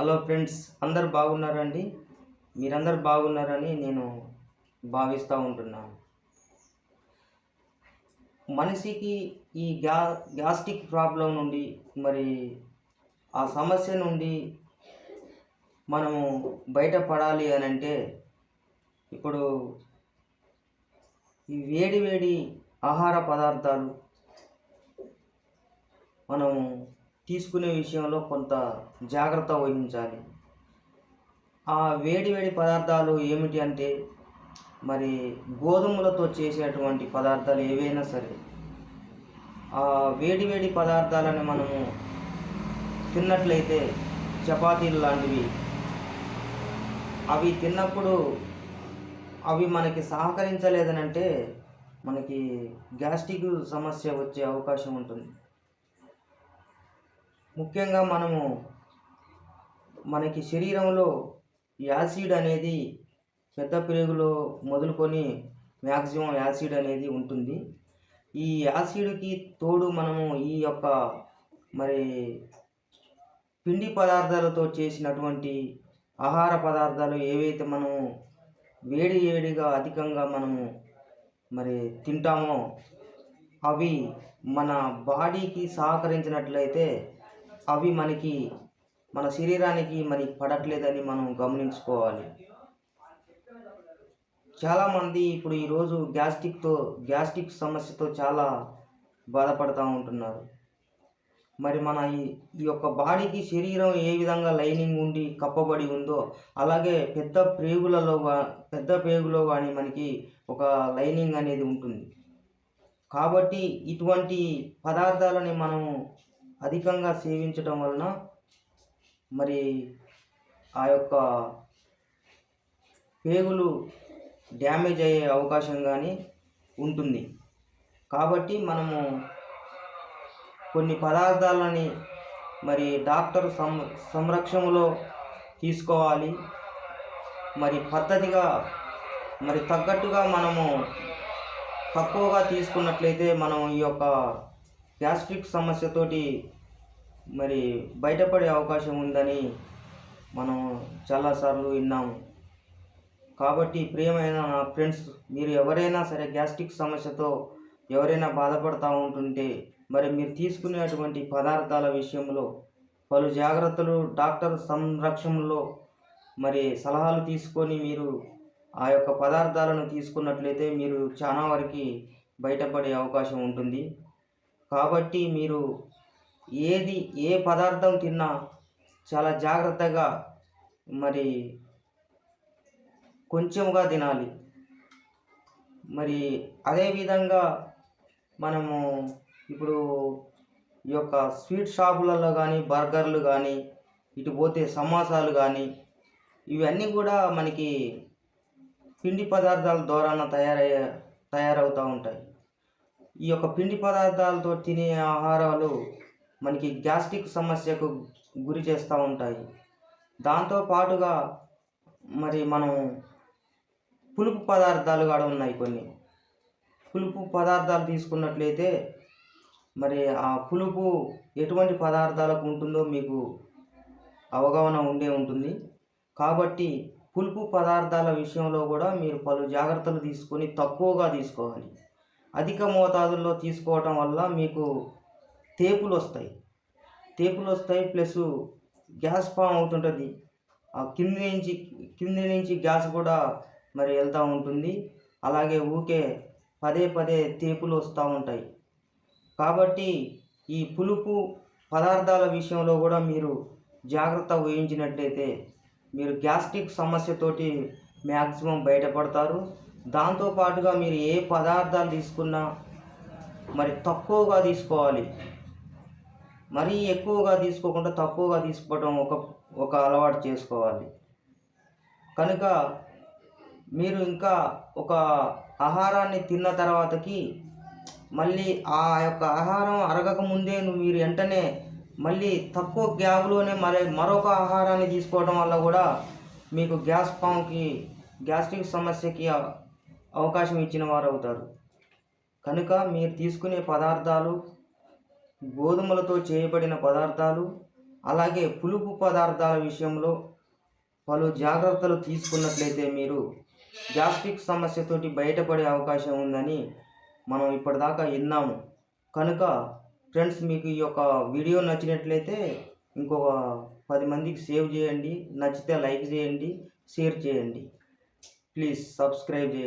Hello friends అందరు బాగున్నారండి? మీరందరు బాగున్నారని నేను భావిస్తూ ఉంటున్నాను. మనిషికి ఈ గ్యా గ్యాస్ట్రిక్ ప్రాబ్లం నుండి మరి ఆ సమస్య నుండి మనము బయటపడాలి అని అంటే ఇప్పుడు ఈ వేడి వేడి ఆహార పదార్థాలు మనం తీసుకునే విషయంలో కొంత జాగ్రత్త వహించాలి. ఆ వేడి వేడి పదార్థాలు ఏమిటి అంటే మరి గోధుమలతో చేసేటువంటి పదార్థాలు ఏవైనా సరే ఆ వేడి వేడి పదార్థాలను మనము తిన్నట్లయితే చపాతీలు లాంటివి అవి తిన్నప్పుడు అవి మనకి సహకరించలేదనంటే మనకి గ్యాస్ట్రిక్ సమస్య వచ్చే అవకాశం ఉంటుంది. ముఖ్యంగా మనము మనకి శరీరంలో యాసిడ్ అనేది పెద్ద పెరుగులో మొదలుకొని మ్యాక్సిమం యాసిడ్ అనేది ఉంటుంది. ఈ యాసిడ్కి తోడు మనము ఈ యొక్క మరి పిండి పదార్థాలతో చేసినటువంటి ఆహార పదార్థాలు ఏవైతే మనము వేడి వేడిగా అధికంగా మనము మరి తింటామో అవి మన బాడీకి సహకరించినట్లయితే అవి మనకి మన శరీరానికి మరి పడట్లేదని మనం గమనించుకోవాలి. చాలామంది ఇప్పుడు ఈరోజు గ్యాస్ట్రిక్తో గ్యాస్ట్రిక్ సమస్యతో చాలా బాధపడుతూ ఉంటున్నారు. మరి మన ఈ ఈ యొక్క బాడీకి శరీరం ఏ విధంగా లైనింగ్ ఉండి కప్పబడి ఉందో అలాగే పెద్ద ప్రేగులలో పెద్ద ప్రేగులో కానీ మనకి ఒక లైనింగ్ అనేది ఉంటుంది. కాబట్టి ఇటువంటి పదార్థాలని మనం అధికంగా సేవించడం వలన మరి ఆ యొక్క పేగులు డ్యామేజ్ అయ్యే అవకాశం కానీ ఉంటుంది. కాబట్టి మనము కొన్ని పదార్థాలని మరి డాక్టర్ సం సంరక్షణలో తీసుకోవాలి. మరి పద్ధతిగా మరి తగ్గట్టుగా మనము తక్కువగా తీసుకున్నట్లయితే మనం ఈ యొక్క గ్యాస్ట్రిక్ సమస్యతోటి మరి బయటపడే అవకాశం ఉందని మనం చాలాసార్లు విన్నాము. కాబట్టి ప్రియమైన నా ఫ్రెండ్స్ మీరు ఎవరైనా సరే గ్యాస్ట్రిక్ సమస్యతో ఎవరైనా బాధపడుతూ ఉంటుంటే మరి మీరు తీసుకునేటువంటి పదార్థాల విషయంలో పలు జాగ్రత్తలు డాక్టర్ సంరక్షణలో మరి సలహాలు తీసుకొని మీరు ఆ యొక్క పదార్థాలను తీసుకున్నట్లయితే మీరు చాలా వరకు బయటపడే అవకాశం ఉంటుంది. కాబట్టి మీరు ఏది ఏ పదార్థం తిన్నా చాలా జాగ్రత్తగా మరి కొంచెంగా తినాలి. మరి అదేవిధంగా మనము ఇప్పుడు ఈ యొక్క స్వీట్ షాపులలో కానీ బర్గర్లు కానీ ఇటు పోతే సమోసాలు కానీ ఇవన్నీ కూడా మనకి పిండి పదార్థాల ద్వారా తయారయ్యే తయారవుతూ ఉంటాయి. ఈ యొక్క పిండి పదార్థాలతో తినే ఆహారాలు మనకి గ్యాస్ట్రిక్ సమస్యకు గురి చేస్తూ ఉంటాయి. దాంతో పాటుగా మరి మనం పులుపు పదార్థాలు కూడా ఉన్నాయి కొన్ని. పులుపు పదార్థాలు తీసుకున్నట్లయితే మరి ఆ పులుపు ఎటువంటి పదార్థాలకు ఉంటుందో మీకు అవగాహన ఉండే ఉంటుంది. కాబట్టి పులుపు పదార్థాల విషయంలో కూడా మీరు పలు జాగ్రత్తలు తీసుకొని తక్కువగా తీసుకోవాలి. అధిక మోతాదుల్లో తీసుకోవటం వల్ల మీకు తేపులు వస్తాయి తేపులు వస్తాయి ప్లస్ గ్యాస్ ఫామ్ అవుతుంటుంది. ఆ కింది నుంచి కింది నుంచి గ్యాస్ కూడా మరి వెళ్తూ ఉంటుంది. అలాగే ఊకే పదే పదే తేపులు వస్తూ ఉంటాయి. కాబట్టి ఈ పులుపు పదార్థాల విషయంలో కూడా మీరు జాగ్రత్త వహించినట్లయితే మీరు గ్యాస్ట్రిక్ సమస్యతోటి మ్యాక్సిమం బయటపడతారు. దాంతోపాటుగా మీరు ఏ పదార్థాలు తీసుకున్నా మరి తక్కువగా తీసుకోవాలి. మరీ ఎక్కువగా తీసుకోకుండా తక్కువగా తీసుకోవడం ఒక ఒక అలవాటు చేసుకోవాలి. కనుక మీరు ఇంకా ఒక ఆహారాన్ని తిన్న తర్వాతకి మళ్ళీ ఆ యొక్క ఆహారం అరగక ముందే మీరు వెంటనే మళ్ళీ తక్కువ గ్యాప్లోనే మరి మరొక ఆహారాన్ని తీసుకోవడం వల్ల కూడా మీకు గ్యాస్ ఫామ్కి గ్యాస్ట్రిక్ సమస్యకి అవకాశం ఇచ్చిన వారు అవుతారు కనుక మీరు తీసుకునే పదార్థాలు గోధుమలతో చేయబడిన పదార్థాలు అలాగే పులుపు పదార్థాల విషయంలో పలు జాగ్రత్తలు తీసుకున్నట్లయితే మీరు గ్యాస్ట్రిక్ సమస్యతోటి బయటపడే అవకాశం ఉందని మనం ఇప్పటిదాకా విన్నాము. కనుక ఫ్రెండ్స్ మీకు ఈ యొక్క వీడియో నచ్చినట్లయితే ఇంకొక పది మందికి సేవ్ చేయండి. నచ్చితే లైక్ చేయండి షేర్ చేయండి. प्लीज़ सब्सक्रैबी